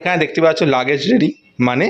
এখানে দেখতে পাচ্ছ লাগেজ রেডি মানে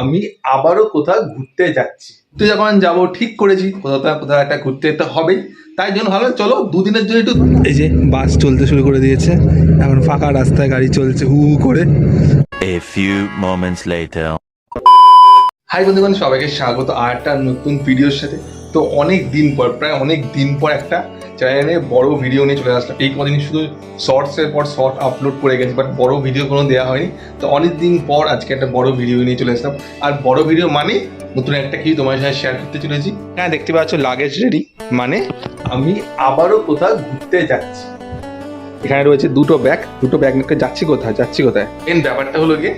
আমি আবারও কোথাও ঘুরতে যাচ্ছি। তো যখন যাব ঠিক করেছি কোথাও তো কোথাও একটা ঘুরতে যেতে হবেই। তাই জন্য ভালো চলো দুদিনের জন্য একটু এই যে বাস চলতে শুরু করে দিয়েছে এখন ফাঁকা রাস্তায় গাড়ি চলছে হু হু করে। A few moments later. Hi বন্ধুগণ, সবাইকে স্বাগত আর একটা নতুন ভিডিওর সাথে। তো অনেক দিন পর, প্রায় অনেক দিন পর একটা চ্যানেলে বড় ভিডিও নিয়ে চলে আসলাম। এই কদিন শুধু শর্টসের পর শর্ট আপলোড করে গেছি বাট বড় ভিডিও কোনো দেওয়া হয়নি। তো অনেক দিন পর আজকে একটা বড় ভিডিও নিয়ে চলে আসলাম। আর বড় ভিডিও মানে নতুন একটা কিছু তোমার সাথে শেয়ার করতে চলেছি। হ্যাঁ দেখতে পাচ্ছ লাগেজ রেডি মানে আমি আবারও কোথাও ঘুরতে যাচ্ছি। এখানে রয়েছে দুটো ব্যাগ দুটো ব্যাগ নিয়ে যাচ্ছি কোথায়? যাচ্ছি কোথায়? মেন ব্যাপারটা হলো গিয়ে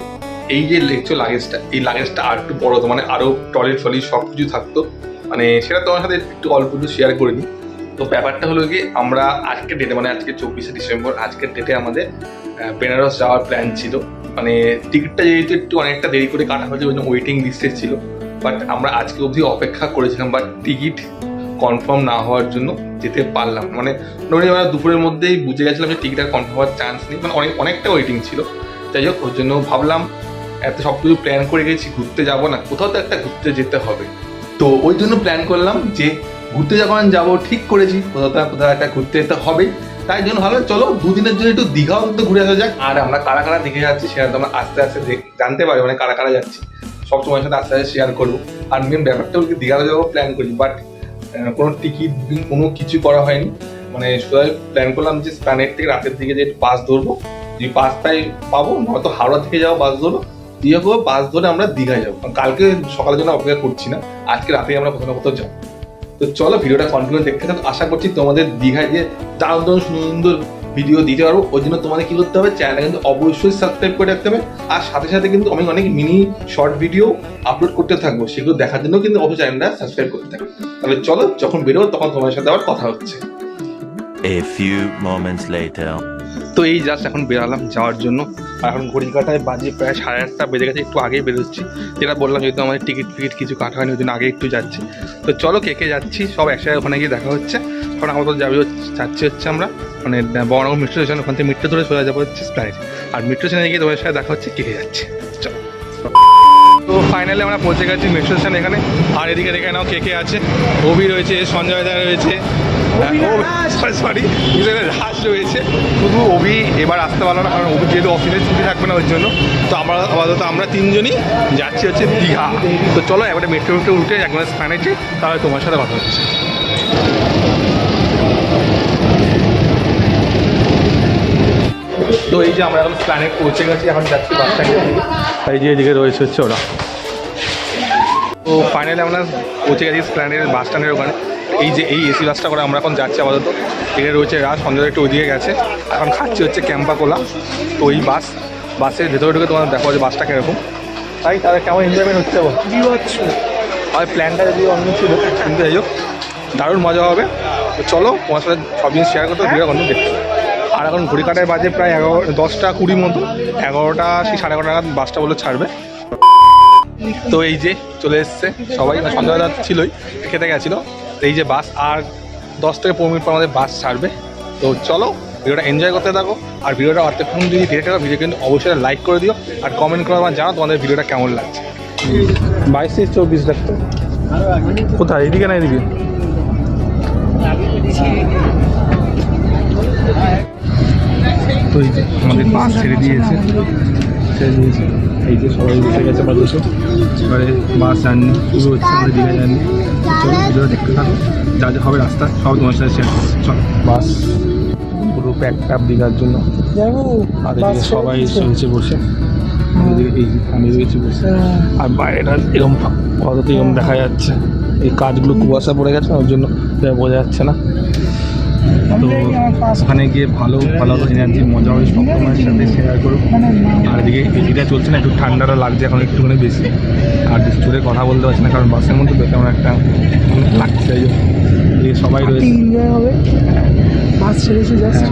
এই যে লেখছো লাগেজটা এই লাগেজটা আর একটু বড় মানে আরও টয়লেট ফলি সব কিছু থাকতো। মানে সেটা তোমার সাথে একটু অল্প একটু শেয়ার করে নিই। তো ব্যাপারটা হলো কি, আমরা আজকের ডেটে মানে আজকে চব্বিশে ডিসেম্বর, আজকের ডেটে আমাদের বেনারস যাওয়ার প্ল্যান ছিল। মানে টিকিটটা যেহেতু একটু অনেকটা দেরি করে কাটা হয়েছে, ওই জন্য ওয়েটিং লিস্টে ছিল। বাট আমরা আজকে অবধি অপেক্ষা করেছিলাম বাট টিকিট কনফার্ম না হওয়ার জন্য যেতে পারলাম। মানে নর্মালি আমরা দুপুরের মধ্যেই বুঝে গেছিলাম যে টিকিটটা কনফার্ম হওয়ার চান্স নেই। মানে অনেক, অনেকটা ওয়েটিং ছিল। যাই হোক, ওর জন্য ভাবলাম এত সব কিছু প্ল্যান করে গেছি, ঘুরতে যাব না, কোথাও তো একটা ঘুরতে যেতে হবে। তো ওই জন্য প্ল্যান করলাম যে ঘুরতে যখন যাব ঠিক করেছি, কোথাও তো কোথাও একটা ঘুরতে যেতে হবে। তাই জন্য ভালো, চলো দুদিনের জন্য একটু দীঘাও কিন্তু ঘুরে আসা যাক। আর আমরা কারা কারা দেখে যাচ্ছি সেটা তো আমরা আস্তে আস্তে জানতে পারি মানে কারা কারা যাচ্ছি। সব সময় সাথে আস্তে আস্তে শেয়ার করব। আর মেন ব্যাপারটা হলো কি, দীঘাতে যাব প্ল্যান করি বাট কোনো টিকিট কোনো কিছু করা হয়নি। মানে শুধু প্ল্যান করলাম যে স্প্যানের থেকে রাতের দিকে যে বাস ধরবো। যদি বাসটাই পাবো, নয়তো হাওড়া থেকে যাব বাস ধরবো। দিয়ে বাস ধরে আমরা দীঘায় যাব। কালকে সকালের জন্য অপেক্ষা করছি না আজকে রাতেই আমরা কোথাও কোথাও যাব। তো চলো ভিডিওটা কন্টিনিউ দেখতে থাকো। আশা করছি তোমাদের দীঘায় যে দারুণ দারুণ সুন্দর সুন্দর ভিডিও দিতে পারব। ওই জন্য তোমাদের কি করতে হবে? চ্যানেলটা কিন্তু অবশ্যই সাবস্ক্রাইব করে রাখতে হবে। আর সাথে সাথে কিন্তু আমি অনেক মিনি শর্ট ভিডিও আপলোড করতে থাকব। সেগুলো দেখার জন্য কিন্তু অবশ্যই চ্যানেলটা সাবস্ক্রাইব করতে থাকবে তাহলে চলো যখন বেরোবো তখন তোমার সাথে আবার কথা হচ্ছে। A few moments later. তো এই জাস্ট এখন বেরালাম যাওয়ার জন্য। আর এখন ঘড়ি কাটায় বাজে প্রায় সাড়ে আটটা বেজে গেছে, একটু আগেই বেরোচ্ছি। যেটা বললাম যেহেতু আমাদের টিকিট ফিকিট কিছু কাটা হয়নি, ওই জন্য আগে একটু যাচ্ছি। তো চলো কে কে যাচ্ছি, সব একসাথে ওখানে গিয়ে দেখা হচ্ছে। কারণ আমাদের যাবে যাচ্ছি হচ্ছে আমরা। মানে বড়নগর মেট্রো স্টেশন ওখান থেকে মেট্রো ধরে চলে যাব হচ্ছে স্প্লাইট আর মেট্রো স্টেশনে গিয়ে তোমাদের সাথে দেখা হচ্ছে কে যাচ্ছে। তো ফাইনালি আমরা পৌঁছে গেছি মেট্রো স্টেশন এখানে। আর এদিকে দেখে নাও কে কে আছে। অভি রয়েছে, সঞ্জয় দা রয়েছে। সরি রাজ। রয়েছে। শুধু অভি এবার আসতে পারল না কারণ অভি যেহেতু অফিসে ছুটি থাকবে না ওর জন্য। তো আমরা আপাতত আমরা তিনজনই যাচ্ছি হচ্ছে দীঘা। তো চলো একবারে মেট্রো মেট্রো উঠে একবার স্থানে যাই তাহলে তোমার সাথে কথা হচ্ছে। তো এই যে আমরা এখন প্ল্যানেট পৌঁছে গেছি এখন যাচ্ছি বাস স্ট্যান্ডের দিকে এই যে এদিকে রয়েছে হচ্ছে ওরা। তো ফাইনালি আমরা পৌঁছে গেছি প্ল্যানের বাস স্ট্যান্ডের ওখানে। এই যে এই এসি বাসটা করে আমরা এখন যাচ্ছি আপাতত। এখানে রয়েছে রাজ, সঞ্জয় একটু ওইদিকে গেছে। এখন খাচ্ছি হচ্ছে ক্যাম্পা কোলা। তো এই বাস, বাসের ভেতরে ঢুকে তোমার দেখো যে বাসটা কীরকম। তাই তাদের কেমন এনজয়মেন্ট হচ্ছে আর প্ল্যানটা যদি অন্য ছিল কিন্তু যাই হোক, দারুণ মজা হবে। তো চলো, তোমার সাথে সব জিনিস শেয়ার করতে ভিডিও অন্য দেখতে আর এখন ঘড়ি কাটার বাজে প্রায় এগারো, দশটা কুড়ি মতো। এগারোটা সেই সাড়ে এগারোটা নাগাদ বাসটা বলে ছাড়বে। তো এই যে চলে এসছে সবাই মানে সন্ধ্যাবেলা ছিলই, খেতে গেছিল। এই যে বাস আর দশ থেকে পনেরো মিনিট পর আমাদের বাস ছাড়বে। তো চলো ভিডিওটা এনজয় করতে থাকো আর ভিডিওটা অর্ধেকক্ষণ যদি দেখে থাকো ভিডিও কিন্তু অবশ্যই লাইক করে দিও আর কমেন্ট করে আমার জানাও তোমাদের ভিডিওটা কেমন লাগছে। বাইশ থেকে চব্বিশ লাখ তো কোথায়? এদিকে না এদিকে তো আমাদের বাস ছেড়ে দিয়েছে। ছেড়ে দিয়েছে এই যে সবাই বসে গেছে বা বসে। এবারে বাস জার্নি শুরু হচ্ছে আমাদের দীঘা জার্নি চলো ভিডিও দেখতে থাকো। যা যা হবে রাস্তা সব তোমার সাথে শেয়ার করছি। চলো। বাস পুরো প্যাক ট্যাপ দীঘার জন্য। আর এদিকে সবাই রয়েছে বসে। আমি রয়েছি বসে। আর বাইরেটা এরকম কত এরকম দেখা যাচ্ছে। এই কাজগুলো কুয়াশা পড়ে গেছে ওর জন্য বোঝা যাচ্ছে না। তো ওখানে গিয়ে ভালো ভালো এনার্জি মজা হবে সব তোমার সাথে শেয়ার করব। আর এদিকে এদিকটা চলছে না একটু ঠান্ডাটা লাগছে এখন একটুখানি বেশি। আর জোরে কথা বলতে পারছি না কারণ বাসের মধ্যে তো কেমন একটা লাগছে এদিকে সবাই রয়েছে। এনজয় হবে। বাস ছেড়েছে জাস্ট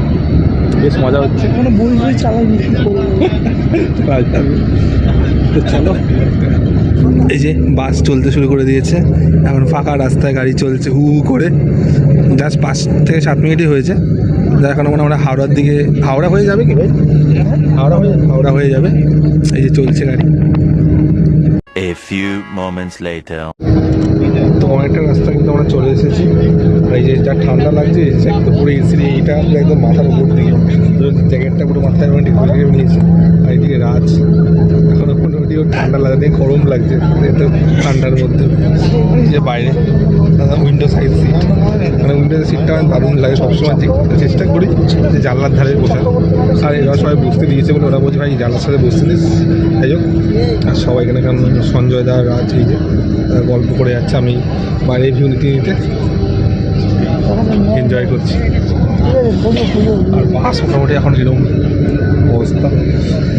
বেশ মজা হচ্ছে। মানে বই বই চালাই তো চলো। এই যে বাস চলতে শুরু করে দিয়েছে। এখন ফাঁকা রাস্তায় গাড়ি চলছে হু হু করে। জাস্ট পাঁচ থেকে সাত মিনিটই হয়েছে। এখন মনে মানে আমরা হাওড়ার দিকে হাওড়া হয়ে যাবে কি ভাই? হাওড়া হয়ে হাওড়া হয়ে যাবে। এই যে চলছে গাড়ি। A few moments later. তো অনেকটা রাস্তা কিন্তু আমরা চলে এসেছি। এই যে যা ঠান্ডা লাগছে একদম পুরো এসি এইটা একদম মাথার উপর দিকে জ্যাকেটটা পুরো মাথায় মানে ঢেকে নিয়েছে। আর এইদিকে রাজ এখন মোটামুটিও ঠান্ডা লাগে গরম লাগছে। এত ঠান্ডার মধ্যে। যে বাইরে উইন্ডো সাইড সিট মানে উইন্ডো সিটটা দারুণ লাগে, সবসময় চেষ্টা করি যে জানলার ধারে বসার আর এরা সবাই বসতে দিয়েছে বলে ওরা বলছে, ভাই, জানলার সাথে বসতে দিস। যাই হোক, আর সবাই এখানে কেমন সঞ্জয় দা রাজ এই যে গল্প করে যাচ্ছে আমি বাইরে ভিউ নিতে নিতে এনজয় করছি। আর বাস মোটামুটি এখন এরকম অবস্থা।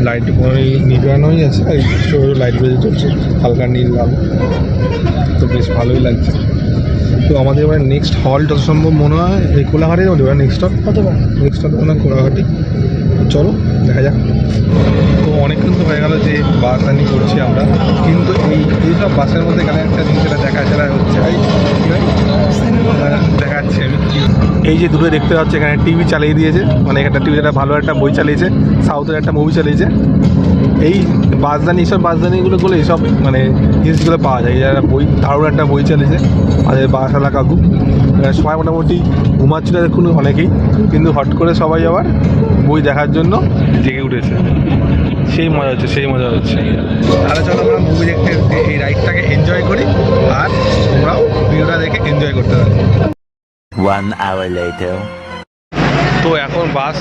লাইট কোনো নিবানোই আছে আর লাইট বেজে চলছে হালকা নীল লাল। তো বেশ ভালোই লাগছে। তো আমাদের এবার নেক্সট হল যত সম্ভব মনে হয় এই যাব এবার নেক্সট হল নেক্সট হল মনে হয় কোলাঘাটি চলো। দেখা যাক। তো অনেকক্ষণ তো হয়ে গেল যে বাস রানি করছি আমরা। কিন্তু এই এইসব বাসের মধ্যে গেলে একটা জিনিস এটা দেখা যারা হচ্ছে দেখাচ্ছে। এই যে দুটো দেখতে পাচ্ছি, এখানে টিভি চালিয়ে দিয়েছে। মানে একটা টিভি একটা ভালো একটা বই চালিয়েছে, সাউথের একটা মুভি চালিয়েছে। এই বাসদানি এইসব বাসদানিগুলো গুলো এইসব মানে জিনিসগুলো পাওয়া যায়। একটা বই দারুণ একটা বই চালিয়েছে আমাদের বাসালা কাকু। সবাই মোটামুটি ঘুমাচ্ছিল দেখুন অনেকেই কিন্তু হট করে সবাই আবার বই দেখার জন্য জেগে উঠেছে। সেই মজা হচ্ছে সেই মজা হচ্ছে। তাহলে চলো আমরা মুভি দেখতে দেখতে এই রাইডটাকে এনজয় করি আর তোমরাও ভিডিওটা দেখে এনজয় করতে পারো. তো এখন বাস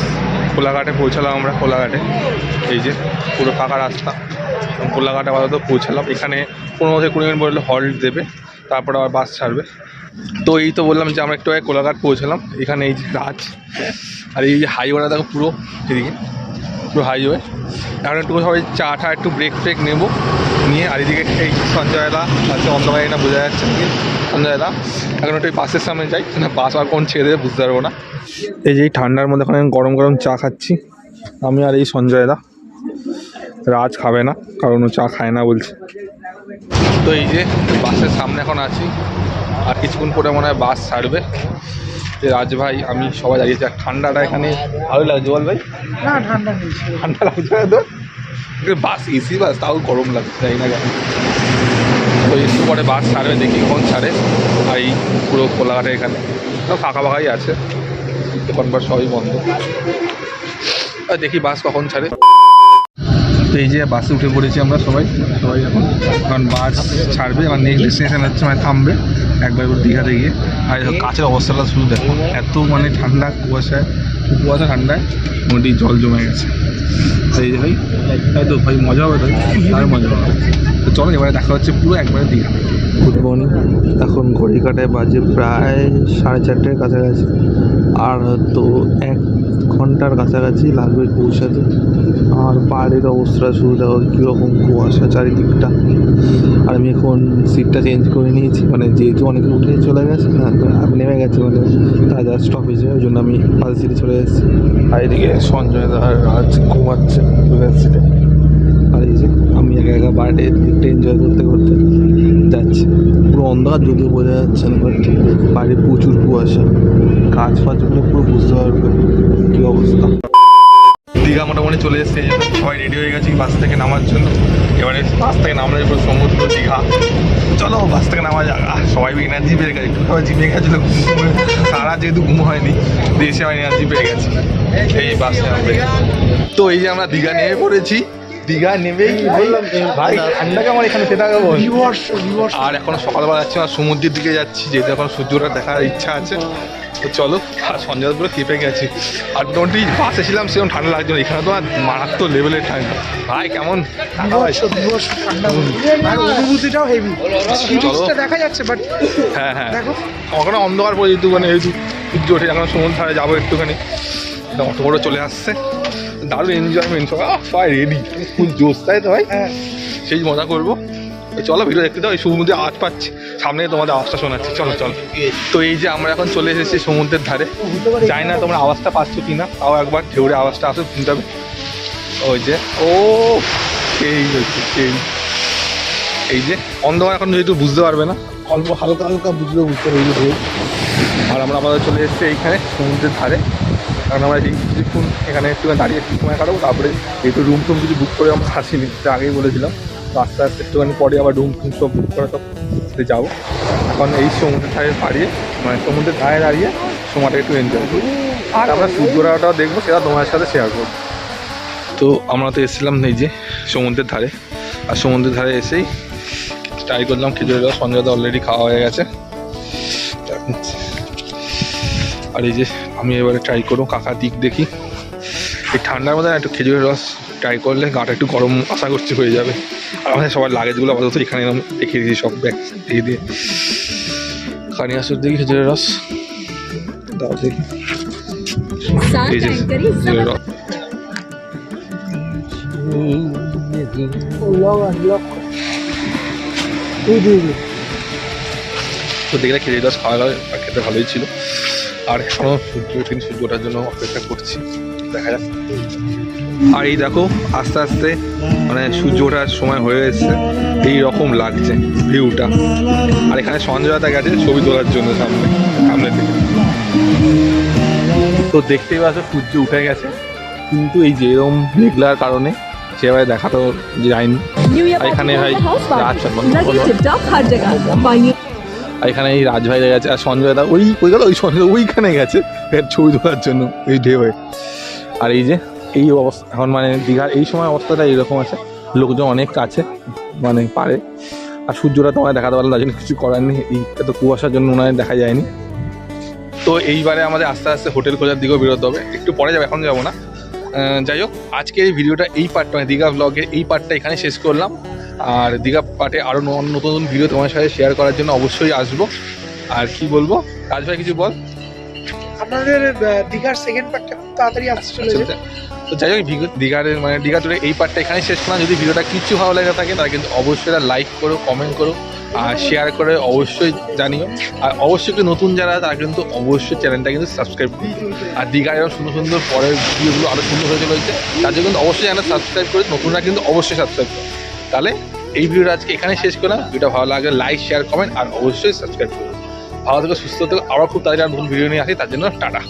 কোলাঘাটে পৌঁছালাম আমরা, কোলাঘাটে। এই যে পুরো ফাঁকা রাস্তা। কোলাঘাটে আপাতত পৌঁছালাম। এখানে পনেরো থেকে কুড়ি মিনিট বললে হল্ট দেবে, তারপর আবার বাস ছাড়বে। তো এই তো বললাম যে আমরা একটু আগে কোলাঘাট পৌঁছালাম। এখানে এই যে রাজ আর এই যে হাইওয়েটা দেখো পুরো এদিকে, পুরো হাইওয়ে এখন একটু সবাই চা টা একটু ব্রেক ফ্রেক নেব, নিয়ে আর এদিকে এই সঞ্জয়দা আছে, অন্ধকারে এটা বোঝা যাচ্ছে। নাকি সঞ্জয়দা এখন একটু বাসের সামনে যাই। না বাস আর কোন ছেড়ে দেবে বুঝতে পারব না। এই যে এই ঠান্ডার মধ্যে এখন গরম গরম চা খাচ্ছি। আমি আর এই সঞ্জয়দা। রাজ খাবে না কারণ ও চা খায় না বলছে। তো এই যে বাসের সামনে এখন আছি। আর কিছুক্ষণ পরে মনে হয় বাস ছাড়বে। রাজ ভাই আমি সবাই দাঁড়িয়েছি আর ঠান্ডাটা এখানে ভালো লাগছে বল ভাই? না ঠান্ডা নেই। ঠান্ডা লাগছে না তো? বাস এসি বাস তাও গরম লাগছে তাই না কেন। একটু পরে বাস ছাড়বে, দেখি কখন ছাড়ে। আর এই পুরো কোলাঘাটে এখানে। ফাঁকা ফাঁকাই আছে। দোকানপাট সবই বন্ধ। আর দেখি বাস কখন ছাড়ে। তো এই যে বাসে উঠে পড়েছি আমরা সবাই। সবাই এখন। কারণ বাস ছাড়বে আমার নেক্সট ডেস্টিনেশন হচ্ছে মানে থামবে একবার দীঘাতে গিয়ে। আর কাছের অবস্থাটা শুধু দেখো, এত মানে ঠান্ডা কুয়াশায়। কুয়াশা ঠান্ডায়, মোটামুটি জল জমে গেছে। এই যে ভাই, তাই তো ভাই মজা হবে তাই? আর মজা হবে। তো চলো, এবারে দেখা হচ্ছে পুরো একবারে দীঘা গুড মর্নিং এখন ঘড়ি কাটায় বাজে প্রায় সাড়ে চারটের কাছাকাছি। আর তো এক ঘণ্টার কাছাকাছি লাগবে পৌঁছাতে। আর পাহাড়ের অবস্থা শুরু দেখো কীরকম কুয়াশা চারিদিকটা। আর আমি এখন সিটটা চেঞ্জ করে নিয়েছি। মানে যেহেতু অনেকে উঠে চলে গেছে না নেমে গেছে। মানে তাজা স্টপেজে ওই জন্য আমি ফার্স্ট সিটে চলে আর এদিকে সঞ্জয় দা আর রাজ ঘুমাচ্ছে সিটে আর এই যে আমি একা একা বাইরে একটু এনজয় করতে করতে যাচ্ছি। পুরো অন্ধকার যদিও বোঝা যাচ্ছে না বাট বাইরে প্রচুর কুয়াশা। গাছ ফাজগুলো পুরো বুঝতে পারবে কী অবস্থা। দীঘা মোটামুটি চলে এসেছে। সবাই রেডি হয়ে গেছি বাস থেকে নামার জন্য। এবারে বাস থেকে নামলে পুরো সমুদ্র, দীঘা। চলো বাস থেকে নামা যাক। সবাই এনার্জি পেয়ে গেছে। সবাই জিমে গেছিল সারা যেহেতু ঘুম হয়নি দিয়ে এসে আমার এনার্জি পেয়ে গেছি। এই বাসে তো এই যে আমরা দীঘা নেমে পড়েছি। দীঘা নেমেই ভাই ভাই ঠান্ডা কেমন এখানে সেটা আর এখন সকালবেলা যাচ্ছি আর সমুদ্রের দিকে যাচ্ছি যেহেতু এখন সূর্যটা দেখার ইচ্ছা আছে। তো চলো আর সন্ধ্যা পুরো কেঁপে গেছি। আর মোটামুটি বাসে ছিলাম সেরকম ঠান্ডা লাগছে না। এখানে তো আর মারাত্মক লেভেলের ঠান্ডা। ভাই কেমন? অনুভূতিটাও হেভি দেখা যাচ্ছে বাট হ্যাঁ হ্যাঁ। দেখো। ওখানে অন্ধকার পরে যেহেতু মানে যেহেতু সূর্য ওঠে এখন সমুদ্র ধারে যাব একটুখানি। অটো করে চলে আসছে। দারুণ এনজয়মেন্ট সবাই সবাই রেডি ফুল জোশ তাই তো ভাই? হ্যাঁ। সেই মজা করব। চলো ভিডিও দেখতে দাও এই সমুদ্রে আওয়াজ পাচ্ছি। সামনে তোমাদের আওয়াজটা শোনাচ্ছি। চলো চলো। তো এই যে আমরা এখন চলে এসেছি সমুদ্রের ধারে। জানি না তোমরা আওয়াজটা পাচ্ছ কি না তাও একবার ঢেউরে আওয়াজটা আসো শুনতে হবে। ওই যে ও সেই হচ্ছে সেই। এই যে অন্ধকার এখন যেহেতু বুঝতে পারবে না। অল্প হালকা হালকা বুঝলেও বুঝতে পারবে। এই আর আমরা আমাদের চলে এসেছি এইখানে সমুদ্রের ধারে। কারণ আমরা এই কিছুক্ষণ এখানে একটু দাঁড়িয়ে একটু সময় কাটাবো, তারপরে একটু রুম টুম কিছু বুক করে আমরা আসিনি তো আগেই বলেছিলাম। তো আস্তে আস্তে একটুখানি পরে আবার রুম টুম সব বুক করে সব যাব। এখন এই সমুদ্রের ধারে দাঁড়িয়ে মানে সমুদ্রের ধারে দাঁড়িয়ে সময়টা একটু এনজয় করি। আর আমরা সূর্যরাটাও দেখব, সেটা তোমার সাথে শেয়ার করব। তো আমরা তো এসেছিলাম এই যে সমুদ্রের ধারে। আর সমুদ্রের ধারে এসেই ট্রাই করলাম খেজুরের রস সঞ্জয় অলরেডি খাওয়া হয়ে গেছে। আর এই যে আমি এবারে ট্রাই করব কাকা দিক দেখি। এই ঠান্ডার মধ্যে একটু খেজুরের রস ট্রাই করলে গাটা একটু গরম আশা করছি হয়ে যাবে। আর আমাদের সবার লাগেজগুলো আপাতত এখানে এরকম দেখিয়ে দিয়েছি সব ব্যাগ দিয়ে দিয়ে। খানি আসুর দেখি খেজুরের রস। দাও দেখি। খেজুরের রস। তো দেখলে খেজুর রস খাওয়া খেতে ভালোই ছিল। আর এখনও সূর্য তিন সূর্যটার জন্য অপেক্ষা করছি। দেখা যাক। আর এই দেখো আস্তে আস্তে মানে সূর্য ওঠার সময় হয়ে এসছে। এই রকম লাগছে ভিউটা। আর এখানে সঞ্জয়তা গেছে ছবি তোলার জন্য সামনে সামনে থেকে তো দেখতেই পাচ্ছ সূর্য উঠে গেছে। কিন্তু এই যেরম মেঘলার কারণে সেভাবে দেখাতো যায়নি। এখানে হয় আচ্ছা আর এখানে এই রাজভাই গেছে আর সঞ্জয় দা, ওই ওই গেল, ওই সঞ্জয় ওইখানে গেছে। ছবি তোলার জন্য, এই ঢেউয়ে আর এই যে, এই অবস্থা, এখন মানে দীঘার, এই সময় অবস্থাটা এইরকম আছে। লোকজন অনেক কাছে মানে পারে। আর সূর্যটা তোমায় দেখাতে পারলাম তার জন্য কিছু করার নেই। এই এত কুয়াশার জন্য ওনার দেখা যায়নি। তো এইবারে আমাদের আস্তে আস্তে হোটেল খোঁজার দিকেও বেরোতে হবে। একটু পরে যাবে, এখন যাব না। যাই হোক, আজকের এই ভিডিওটা এই পার্টটা দীঘা ব্লগের এই পার্টটা এখানে শেষ করলাম। আর দীঘা পার্টে আরও নতুন নতুন ভিডিও তোমার সাথে শেয়ার করার জন্য অবশ্যই আসব। আর কি বলব? রাজ ভাই কিছু বল? আপনাদের দীঘার সেকেন্ড পার্টটা খুব তাড়াতাড়ি আসতে চলে আচ্ছা, তো যাই হোক দীঘার মানে দীঘা টুরে এই পার্টটা এখানে শেষ করলাম। যদি ভিডিওটা কিছু ভালো লেগে থাকে তাহলে কিন্তু অবশ্যই লাইক করো কমেন্ট করো আর শেয়ার করে অবশ্যই জানিও। আর অবশ্যই নতুন যারা তারা কিন্তু অবশ্যই চ্যানেলটা কিন্তু সাবস্ক্রাইব করো আর দীঘার এরকম সুন্দর সুন্দর পরের ভিডিওগুলো আরও সুন্দর হয়ে চলেছে তার জন্য কিন্তু অবশ্যই চ্যানেল সাবস্ক্রাইব করে নতুনরা কিন্তু অবশ্যই সাবস্ক্রাইব করো। তাহলে এই ভিডিওটা আজকে এখানে শেষ করলাম। ভিডিওটা ভালো লাগলে লাইক শেয়ার কমেন্ট আর অবশ্যই সাবস্ক্রাইব করুন। ভালো থেকে, সুস্থ থেকে। আবার খুব তাড়াতাড়ি নতুন ভিডিও নিয়ে আসি, তার জন্য টাটা।